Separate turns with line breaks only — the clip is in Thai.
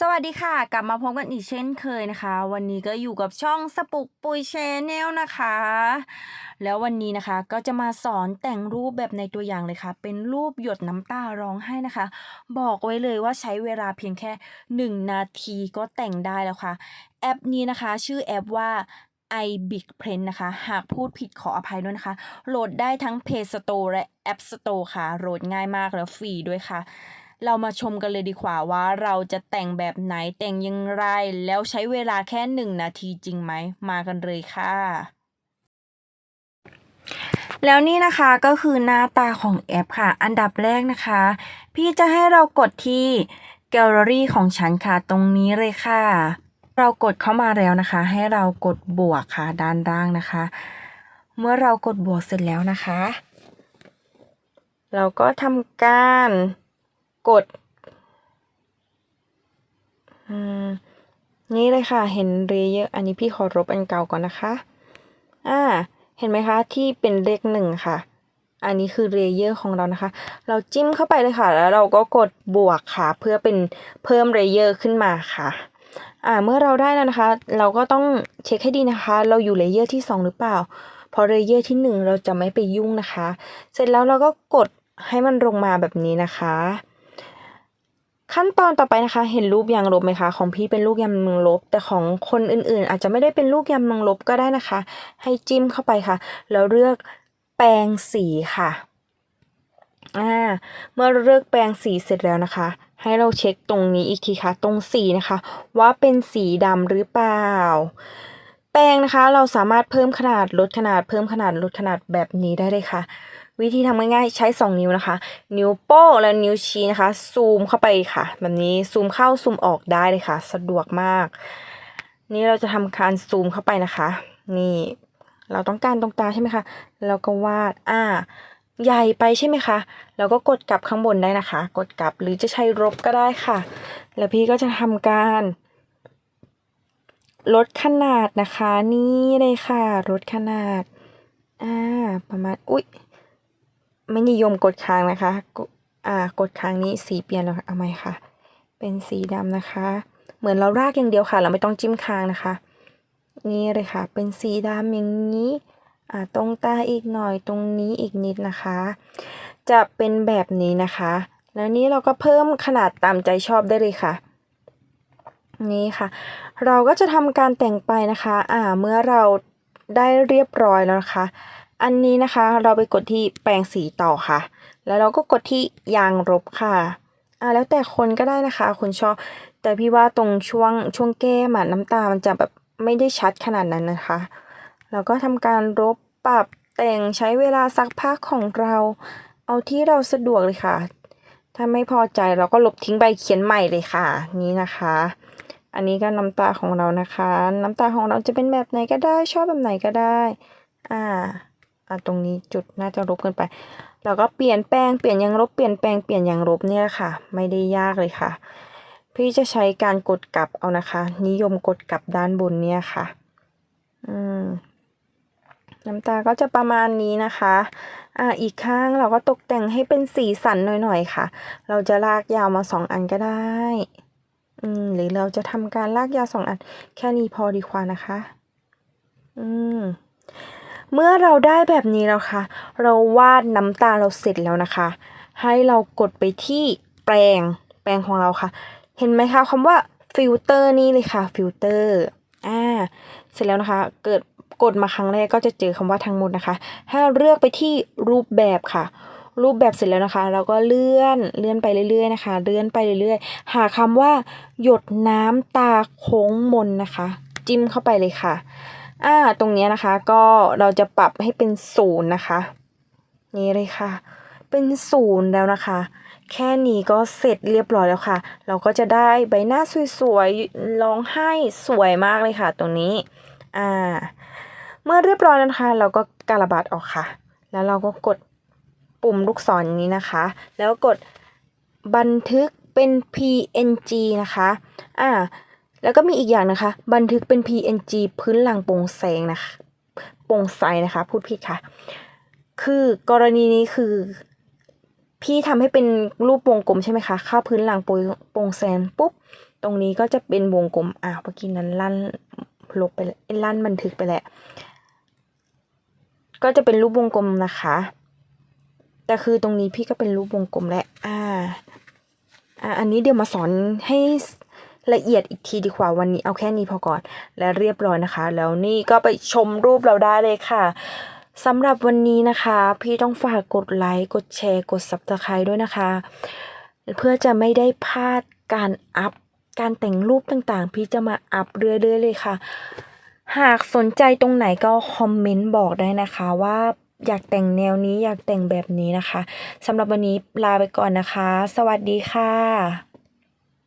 สวัสดีค่ะ กลับมาพบกันอีกเช่นเคยนะคะ วันนี้ก็อยู่กับช่องสปุกปุยชนแนลนะคะ แล้ววันนี้นะคะก็จะมาสอนแต่งรูปแบบในตัวอย่างเลยค่ะ เป็นรูปหยดน้ำตาร้องไห้นะคะ บอกไว้เลยว่าใช้เวลาเพียงแค่ 1 นาทีก็แต่งได้แล้วค่ะ แอปนี้นะคะ ชื่อแอปว่า i Big Pen นะคะ หากพูดผิดขออภัยด้วยนะคะ โหลดได้ทั้ง Play Store และ App Store ค่ะ โหลดง่ายมากแล้วฟรีด้วยค่ะ เรามาชมกันเลยดีกว่าว่าเราจะแต่งแบบไหนแต่งยังไร แล้วใช้เวลาแค่หนึ่งนาทีจริงไหม มากันเลยค่ะแล้วนี่นะคะก็คือหน้าตาของแอปค่ะ อันดับแรกนะคะ พี่จะให้เรากดที่แกลเลอรี่ของฉันค่ะ ตรงนี้เลยค่ะ เรากดเข้ามาแล้วนะคะ ให้เรากดบวกค่ะ ด้านล่างนะคะ เมื่อเรากดบวกเสร็จแล้วนะคะ เราก็ทำการ กดนี่เลยค่ะ เห็นเรเยอร์อันนี้พี่ขอลบอันเก่าก่อนนะคะ อ่า เห็นไหมคะ ที่เป็นเลขหนึ่งค่ะ อันนี้คือเรเยอร์ของเรานะคะ เราจิ้มเข้าไปเลยค่ะ แล้วเราก็กดบวกค่ะ เพื่อเป็นเพิ่มเรเยอร์ขึ้นมาค่ะ อ่า เมื่อเราได้แล้วนะคะ เราก็ต้องเช็คให้ดีนะคะ เราอยู่เลเยอร์ที่สองหรือเปล่า พอเลเยอร์ที่หนึ่งเราจะไม่ไปยุ่งนะคะ เสร็จแล้วเราก็กดให้มันลงมาแบบนี้นะคะ ขั้นตอนต่อไปนะคะ เห็นรูปยางลบไหมคะ ของพี่เป็นลูกยางมังลบ แต่ของคนอื่นๆ อาจจะไม่ได้เป็นลูกยางมังลบก็ได้นะคะ ให้จิ้มเข้าไปค่ะ แล้วเลือกแปรงสีค่ะอ่าเมื่อเลือกแปรงสีเสร็จแล้วนะคะ ให้เราเช็คตรงนี้อีกทีค่ะ ตรงสีนะคะ ว่าเป็นสีดำหรือเปล่า แปรงนะคะเราสามารถเพิ่มขนาดลดขนาดเพิ่มขนาดลดขนาดแบบนี้ได้เลยค่ะ วิธีทำง่ายๆ ใช้ 2 นิ้วนะคะ นิ้วโป้งและนิ้วชี้นะคะ ซูมเข้าไปค่ะ แบบนี้ซูมเข้าซูมออกได้เลยค่ะ สะดวกมาก นี่เราจะทำการซูมเข้าไปนะคะ นี่ เราต้องการตรงตาใช่ไหมคะแล้วก็วาดอ่าใหญ่ไปใช่ไหมคะแล้วก็กดกลับข้างบนได้นะคะ กดกลับหรือจะใช้ลบก็ได้ค่ะ แล้วพี่ก็จะทำการลดขนาดนะคะ นี่เลยค่ะลดขนาด อ่า ประมาณ อุ๊ย ไม่นิยมกดค้างนะคะอ่ากดค้างนี้สีเปลี่ยนแล้วเอาไหมค่ะ เป็นสีดำนะคะ เหมือนเรารากอย่างเดียวค่ะ เราไม่ต้องจิ้มค้างนะคะ นี่เลยค่ะ เป็นสีดำอย่างนี้อ่าตรงตาอีกหน่อยตรงนี้อีกนิดนะคะ จะเป็นแบบนี้นะคะ แล้วนี้เราก็เพิ่มขนาดตามใจชอบได้เลยค่ะ นี่ค่ะ เราก็จะทำการแต่งไปนะคะ อ่าเมื่อเราได้เรียบร้อยแล้วนะคะ อันนี้นะคะเราไปกดที่แปรงสีต่อค่ะ แล้วเราก็กดที่ยางลบค่ะอ่าแล้วแต่คนก็ได้นะคะคนชอบ แต่พี่ว่าตรงช่วงช่วงแก้มน้ำตามันจะแบบไม่ได้ชัดขนาดนั้นนะคะเราก็ทำการลบปรับแต่งใช้เวลาสักพักของเรา เอาที่เราสะดวกเลยค่ะ ถ้าไม่พอใจเราก็ลบทิ้งไปเขียนใหม่เลยค่ะ นี่นะคะ อันนี้ก็น้ำตาของเรานะคะ น้ำตาของเราจะเป็นแบบไหนก็ได้ชอบแบบไหนก็ได้ อ่า อ่าตรงนี้จุดน่าจะลบเกินไปเราก็เปลี่ยนแปลงเปลี่ยนยางลบเปลี่ยนแปลงเปลี่ยนยางลบเนี่ยค่ะ ไม่ได้ยากเลยค่ะ พี่จะใช้การกดกลับเอานะคะ นิยมกดกลับด้านบนเนี่ยค่ะ อืมน้ำตาก็จะประมาณนี้นะคะ อ่า อีกข้างเราก็ตกแต่งให้เป็นสีสันหน่อยๆค่ะ เราจะลากยาวมาสองอันก็ได้ อืม หรือเราจะทำการลากยาวสองอัน แค่นี้พอดีกว่านะคะ อืม เมื่อเราได้แบบนี้แล้วค่ะ เราวาดน้ำตาเราเสร็จแล้วนะคะ ให้เรากดไปที่แปรงแปรงของเราค่ะ เห็นไหมคะคำว่าฟิลเตอร์นี่เลยค่ะฟิลเตอร์อ่าเสร็จแล้วนะคะ เกิดกดมาครั้งแรกก็จะเจอคำว่าทั้งหมดนะคะ ให้เราเลือกไปที่รูปแบบค่ะ รูปแบบเสร็จแล้วนะคะ เราก็เลื่อนเลื่อนไปเรื่อยๆนะคะ เลื่อนไปเรื่อยๆ หาคำว่า หยดน้ำตาโค้งมนนะคะ จิ้มเข้าไปเลยค่ะ อ่าตรงนี้นะคะก็เราจะปรับให้เป็นศูนย์นะคะ นี่เลยค่ะ เป็นศูนย์แล้วนะคะ แค่นี้ก็เสร็จเรียบร้อยแล้วค่ะ เราก็จะได้ใบหน้าสวยๆร้องไห้สวยมากเลยค่ะ ตรงนี้อ่าเมื่อเรียบร้อยแล้วนะคะ เราก็การบาดออกค่ะ แล้วเราก็กดปุ่มลูกศรนี้นะคะ แล้วกดบันทึกเป็น PNG นะคะ อ่า แล้วก็มีอีกอย่างนะคะ บันทึกเป็น PNG พื้นหลังโปร่งแสงนะคะโปร่งใสนะคะ พูดผิดค่ะ คือกรณีนี้คือ พี่ทำให้เป็นรูปวงกลมใช่ไหมคะเข้าพื้นหลังโปรยโปรงแซนปุ๊บ ตรงนี้ก็จะเป็นวงกลมอ้าวเมื่อกี้นั้นลั่นลบไปเอลั่นบันทึกไปแล้วก็จะเป็นรูปวงกลมนะคะ แต่คือตรงนี้พี่ก็เป็นรูปวงกลมแล้วอ่า อ่า อันนี้เดี๋ยวมาสอนให้ ละเอียดอีกทีดีกว่าวันนี้เอาแค่นี้พอก่อน และเรียบร้อยนะคะ แล้วนี่ก็ไปชมรูปเราได้เลยค่ะสำหรับวันนี้นะคะ พี่ต้องฝากกดไลค์กดแชร์ กด subscribe ด้วยนะคะ เพื่อจะไม่ได้พลาดการอัพการแต่งรูปต่างๆ พี่จะมาอัพเรื่อยๆเลยค่ะ หากสนใจตรงไหนก็คอมเมนต์บอกได้นะคะว่าอยากแต่งแนวนี้อยากแต่งแบบนี้นะคะสำหรับวันนี้ลาไปก่อนนะคะ สวัสดีค่ะ